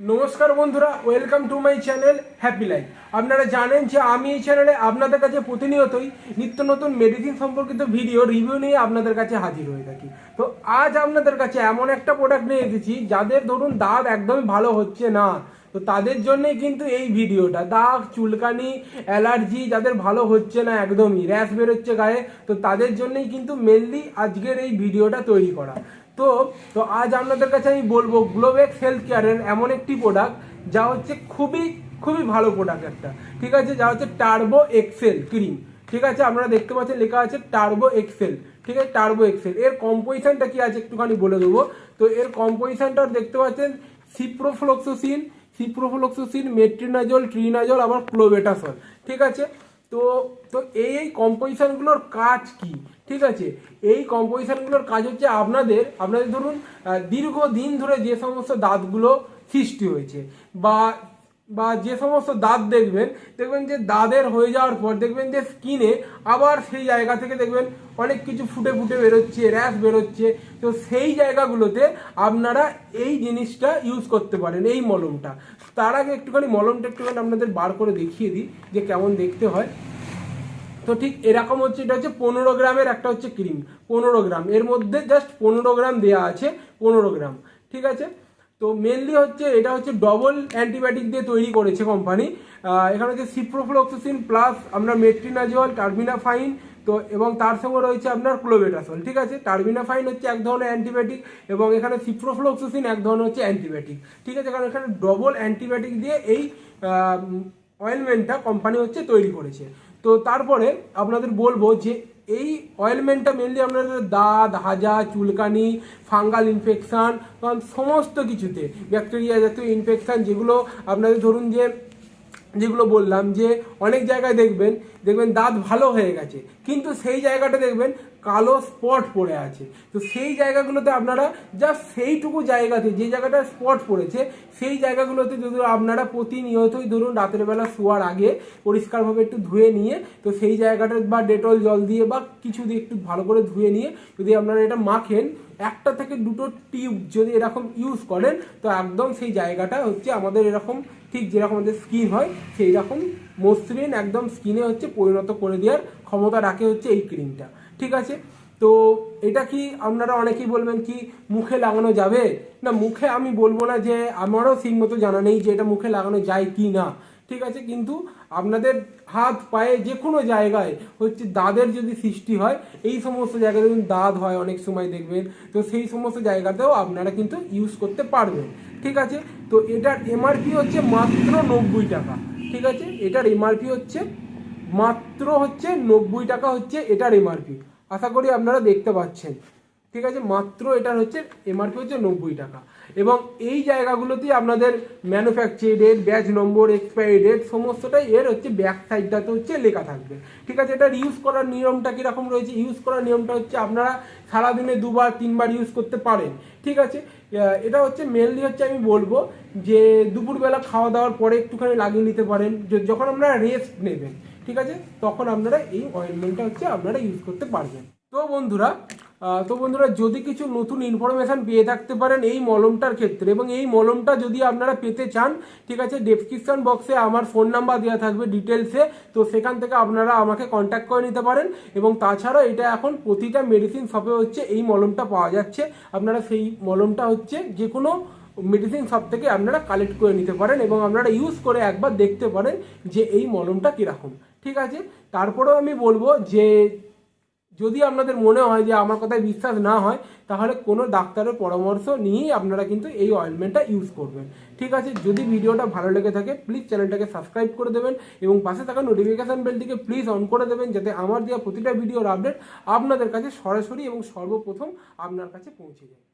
নমস্কার বন্ধুরা welcome to my channel happy life আপনারা জানেন যে আমি এই চ্যানেলে আপনাদের কাছে প্রতিনিয়তই নিত্য নতুন মেডিসিন সম্পর্কিত ভিডিও রিভিউ নিয়ে আপনাদের কাছে হাজির হয়ে থাকি। তো আজ আপনাদের কাছে এমন একটা প্রোডাক্ট নিয়ে এসেছি, যাদের ধরুন দাঁত একদমই ভালো হচ্ছে না। তো তাদের জন্যই কিন্তু এই ভিডিওটা। দাগ, চুলকানি, অ্যালার্জি যাদের ভালো হচ্ছে না একদমই, র্যাশ বেরোচ্ছে গায়ে, তো তাদের জন্যই কিন্তু মেনলি আজকের এই ভিডিওটা তৈরি করা। তো তো আজ আপনাদের কাছে আমি বলব গ্লোবেক্স হেলথ কেয়ারের এমন একটি প্রোডাক্ট যা হচ্ছে খুবই খুবই ভালো প্রোডাক্ট একটা। ঠিক আছে? যা হচ্ছে টার্বো এক্সেল ক্রিম ঠিক আছে? আপনারা দেখতে পাচ্ছেন লেখা আছে টার্বো এক্সেল ঠিক আছে? টার্বো এক্সেল এর কম্পোজিশনটা কি আছে একটুখানি বলে দেবো। তো এর কম্পোজিশনটা দেখতে পাচ্ছেন সিপ্রোফ্লক্সোসিন সিপ্রোফ্লক্সোসিন মেট্রিনাজল ট্রিনাজল আবার ক্লোবেটাসল ঠিক আছে? তো তো এই এই কম্পোজিশানগুলোর কাজ কি? ঠিক আছে? এই কম্পোজিশানগুলোর কাজ হচ্ছে আপনাদের আপনাদের ধরুন দীর্ঘদিন ধরে যে সমস্ত দাঁতগুলো সৃষ্টি হয়েছে বা বা যে সমস্ত দাঁত দেখবেন দেখবেন যে দাঁতের হয়ে যাওয়ার পর দেখবেন যে স্কিনে আবার সেই জায়গা থেকে দেখবেন অনেক কিছু ফুটে ফুটে বেরোচ্ছে র্যাশ বেরোচ্ছে। তো সেই জায়গাগুলোতে আপনারা এই জিনিসটা ইউজ করতে পারেন, এই মলমটা। তার আগে একটুখানি মলমটা একটুখানি আপনাদের বার করে দেখিয়ে দিই যে কেমন দেখতে হয়। তো ঠিক এরকম হচ্ছে, এটা হচ্ছে পনেরো গ্রামের একটা হচ্ছে ক্রিম পনেরো গ্রাম। এর মধ্যে জাস্ট পনেরো গ্রাম দেওয়া আছে, পনেরো গ্রাম। ঠিক আছে? তো মেনলি হচ্ছে এটা হচ্ছে ডবল অ্যান্টিবায়োটিক দিয়ে তৈরি করেছে কোম্পানি এখানে হচ্ছে সিপ্রোফ্লক্সিন প্লাস আপনার মেট্রিনাজল টার্বিনাফাইন তো এবং তার সঙ্গে রয়েছে আপনার ক্লোবেটাসল ঠিক আছে? টার্বিনাফাইন হচ্ছে এক ধরনের অ্যান্টিবায়োটিক এবং এখানে সিপ্রোফ্লক্সিন এক ধরনের হচ্ছে অ্যান্টিবায়োটিক ঠিক আছে? কারণ এখানে ডবল অ্যান্টিবায়োটিক দিয়ে এই অয়েলমেন্টটা কোম্পানি হচ্ছে তৈরি করেছে। তো তারপরে আপনাদের বলব যে এই অয়েলমেন্টটা মেনলি আপনাদের দাঁত, হাজা, চুলকানি ফাঙ্গাল ইনফেকশান সমস্ত কিছুতে ব্যাকটেরিয়া জাতীয় ইনফেকশান যেগুলো আপনাদের ধরুন যে, যেগুলো বললাম যে অনেক জায়গায় দেখবেন দেখবেন দাঁত ভালো হয়ে গেছে, কিন্তু সেই জায়গাটা দেখবেন কালো স্পট পড়ে আছে। তো সেই জায়গাগুলোতে আপনারা জাস্ট সেইটুকু জায়গাতে, যে জায়গাটা স্পট পড়েছে, সেই জায়গাগুলোতে যদি আপনারা প্রতিনিয়তই ধরুন রাতের বেলা শোয়ার আগে পরিষ্কারভাবে একটু ধুয়ে নিয়ে, তো সেই জায়গাটা বা ডেটল জল দিয়ে বা কিছু দিয়ে একটু ভালো করে ধুয়ে নিয়ে যদি আপনারা এটা মাখেন, একটা থেকে দুটো টিউব যদি এরকম ইউজ করেন, তো একদম সেই জায়গাটা হচ্ছে আমাদের এরকম, ঠিক যেরকম আমাদের স্কিন হয় সেই রকম মসৃণ একদম স্কিনে হচ্ছে পরিণত করে দেওয়ার ক্ষমতা রাখে হচ্ছে এই ক্রিমটা ঠিক আছে? তো এটা কি আপনারা অনেকেই বলবেন কি মুখে লাগানো যাবে? না, মুখে আমি বলব না যে আমারও ঠিক মতো জানা নেই যে এটা মুখে লাগানো যায় কি না। ঠিক আছে? কিন্তু আপনাদের হাত, পায়ে যে কোনো জায়গায় হচ্ছে দাঁতের যদি সৃষ্টি হয়, এই সমস্ত জায়গায় দেখুন দাঁত হয় অনেক সময় দেখবেন, তো সেই সমস্ত জায়গাতেও আপনারা কিন্তু ইউজ করতে পারবেন। ঠিক আছে? তো এটার এমআরপি হচ্ছে মাত্র নব্বই টাকা। ঠিক আছে? এটার এমআরপি হচ্ছে মাত্র হচ্ছে নব্বই টাকা হচ্ছে এটার এমআরপি আশা করি আপনারা দেখতে পাচ্ছেন। ঠিক আছে, মাত্র এটার হচ্ছে এমআরপি হচ্ছে নব্বই টাকা। এবং এই জায়গাগুলোতেই আপনাদের manufacture date batch number expiry date সমস্তটাই এর হচ্ছে ব্যাক সাইডটাতে হচ্ছে লেখা থাকবে। ঠিক আছে, এটার ইউজ করার নিয়মটা কীরকম রয়েছে? ইউজ করার নিয়মটা হচ্ছে আপনারা সারাদিনে দুবার, তিনবার ইউজ করতে পারেন। ঠিক আছে এটা হচ্ছে মেনলি হচ্ছে আমি বলব যে দুপুরবেলা খাওয়া দাওয়ার পরে একটুখানি লাগিয়ে নিতে পারেন। যখন আপনারা রেস্ট নেবেন। ঠিক আছে? তখন আপনারা এই অয়েলমেন্টটা হচ্ছে আপনারা ইউজ করতে পারবেন। তো বন্ধুরা তো বন্ধুরা, যদি কিছু নতুন ইনফরমেশন পেয়ে থাকতে পারেন এই মলমটার ক্ষেত্রে এবং এই মলমটা যদি আপনারা পেতে চান, ঠিক আছে ডেসক্রিপশন বক্সে আমার ফোন নাম্বার দেওয়া থাকবে ডিটেলসে তো সেখান থেকে আপনারা আমাকে কন্ট্যাক্ট করে নিতে পারেন এবং তাছাড়া এটা এখন প্রতিটা মেডিসিন শপে হচ্ছে এই মলমটা পাওয়া যাচ্ছে। আপনারা সেই মলমটা হচ্ছে যে কোনো মেডিসিন শপ থেকে আপনারা কালেক্ট করে নিতে পারেন এবং আপনারা ইউজ করে একবার দেখতে পারেন যে এই মলমটা কীরকম। ঠিক আছে? তারপরেও আমি বলব যে, যদি আপনাদের মনে হয় যে আমার কথায় বিশ্বাস না হয়, তাহলে কোনো ডাক্তারের পরামর্শ নিয়েই আপনারা কিন্তু এই অয়েলমেন্টটা ইউজ করবেন। ঠিক আছে? যদি ভিডিওটা ভালো লেগে থাকে প্লিজ চ্যানেলটাকে সাবস্ক্রাইব করে দেবেন এবং পাশে থাকা নোটিফিকেশান বেলটিকে প্লিজ অন করে দেবেন যাতে আমার দেওয়া প্রতিটা ভিডিওর আপডেট আপনাদের কাছে সরাসরি এবং সর্বপ্রথম আপনার কাছে পৌঁছে যায়।